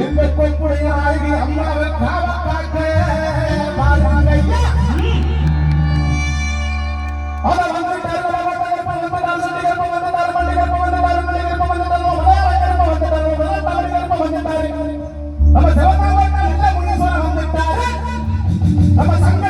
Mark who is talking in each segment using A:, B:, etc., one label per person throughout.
A: எந்த பொய்ப்புடைய ஆய்வி அம்மாவை காவ பார்க்க பாருங்கய்யா அவர் வந்துட்டார் நம்ம சிவகாமத்தில் நம்ம சங்க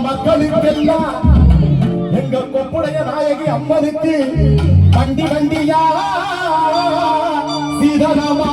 A: மக்களுக்கெல்லாம் எங்க கொப்புடைய நாயகி அம்மனுக்கு வண்டி வண்டியா சீதனமா?